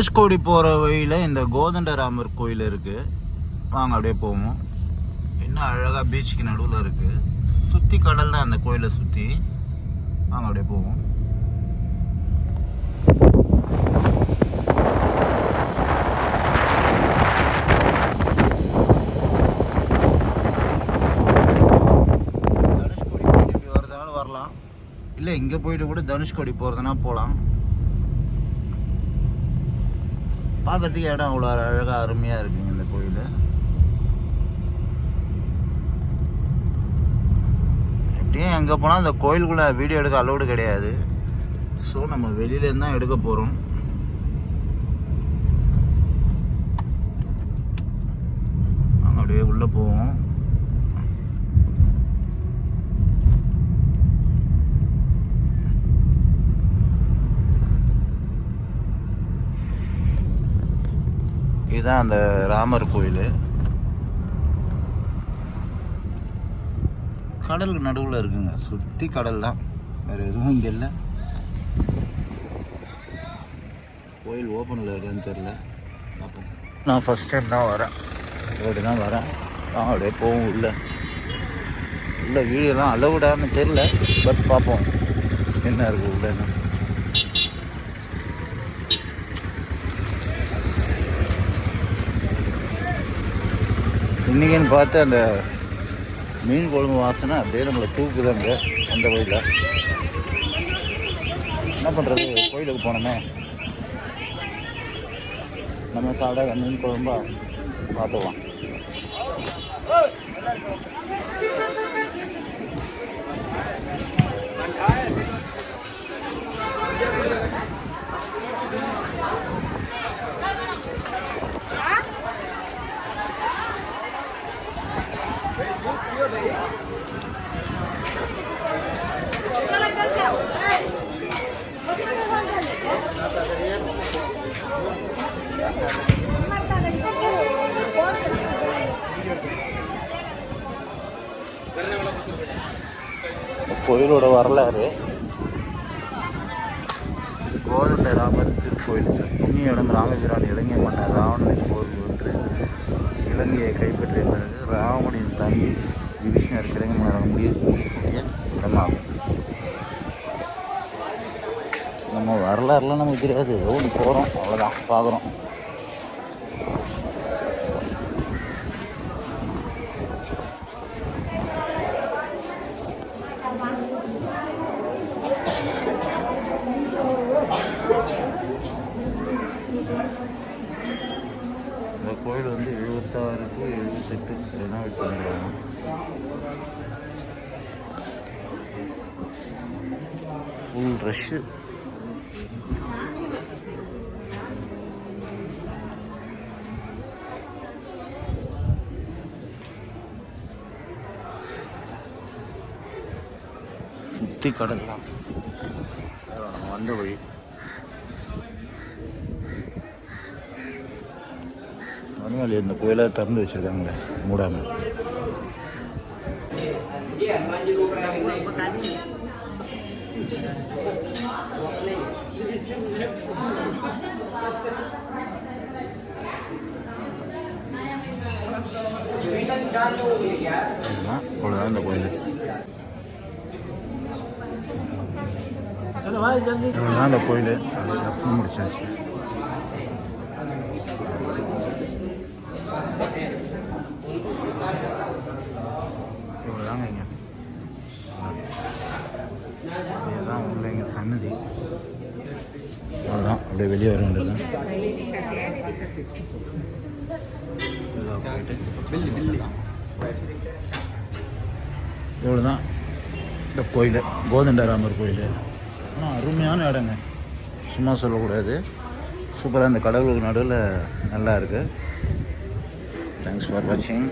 தனுஷ்கோடி போகிற வழியில் இந்த கோதண்டராமர் கோயில் இருக்குது வாங்க அப்படியே போவோம். இன்னும் அழகாக பீச்சுக்கு நடுவில் இருக்குது சுற்றி கடல் தான் அந்த கோயிலை சுற்றி வாங்க அப்படியே போவோம். தனுஷ்கோடி போயிட்டு வரலாம். இல்லை இங்கே போயிட்டு கூட தனுஷ்கோடி போகிறதுனா போகலாம் பார்க்கறதுக்கு இடம் அவ்வளோ அழகாக அருமையாக இருக்குங்க இந்த கோயில். எப்படியும் எங்கே போனால் அந்த கோயிலுக்குள்ளே வீடியோ எடுக்க அலோடு கிடையாது. ஸோ நம்ம வெளியிலேருந்து தான் எடுக்க போகிறோம் அங்கே அப்படியே உள்ளே போவோம். இதுதான் அந்த ராமர் கோயில். கடலுக்கு நடுவில் இருக்குங்க. சுற்றி கடல் தான். வேறு எதுவும் இங்கே இல்லை. கோயில் ஓப்பனில் இருக்கான்னு தெரில பார்ப்போம். நான் ஃபஸ்ட் டைம் தான் வரேன். ரோடு தான் வரேன். நான் அப்படியே போகும் உள்ள. உள்ள வீடியோலாம் அளவுடான்னு தெரில பட் பார்ப்போம். என்ன இருக்குது உள்ளேன்னு இன்றைக்கின்னு பார்த்து அந்த மீன் குழம்பு வாசனை அப்படியே நம்மளை தூக்குதாங்க அந்த கோயிலில் என்ன பண்ணுறது கோயிலுக்கு போனோமே. நம்ம சாப்பிட மீன் குழம்பா பார்த்துக்கலாம். கோயிலோட வரலாறு. கோதண்ட ராமர் திருக்கோயில் புண்ணிய இடம் ராமபிரான் இலங்கை மன்னர் ராவணனை போர் ஒன்று இலங்கையை கைப்பற்றிய பிறகு ராவணின் தங்கி விபீஷ்ணர் இலங்கை மன்னர் முடியக்கூடிய இடமாகும் நம்ம வரலாறுலாம் நமக்கு தெரியாது. ஒன்று போகிறோம் அவ்வளோதான் பார்க்குறோம் இந்த கோயில் வந்து எழுபத்தாறுக்கு எழுபத்தெட்டு ரெனாவேட் பண்ணுறாங்க. ஃபுல் ரஷ்ஷு சுற்றி கடல் தான். வந்த வழி. அதனால இந்த கோயிலை திறந்து வச்சிருக்காங்க மூடாமல் அவ்வளோதான் இந்த கோயில். அவ்வளோதான் இந்த கோயில். தரிசனம் முடிச்சாச்சு இவ்வளோதாங்க இங்கே இதுதான் உள்ள இங்கே சன்னதி. அவ்வளோதான் அப்படியே வெளியே வர வேண்டியது இவ்வளோதான் இந்த கோயில் கோதண்டராமர் கோயில். ஆனால் அருமையான இடங்க. சும்மா சொல்லக்கூடாது. சூப்பராக இந்த கடவுளுக்கு நடுவில் நல்லா இருக்குது தேங்க்ஸ் ஃபார் வாட்சிங்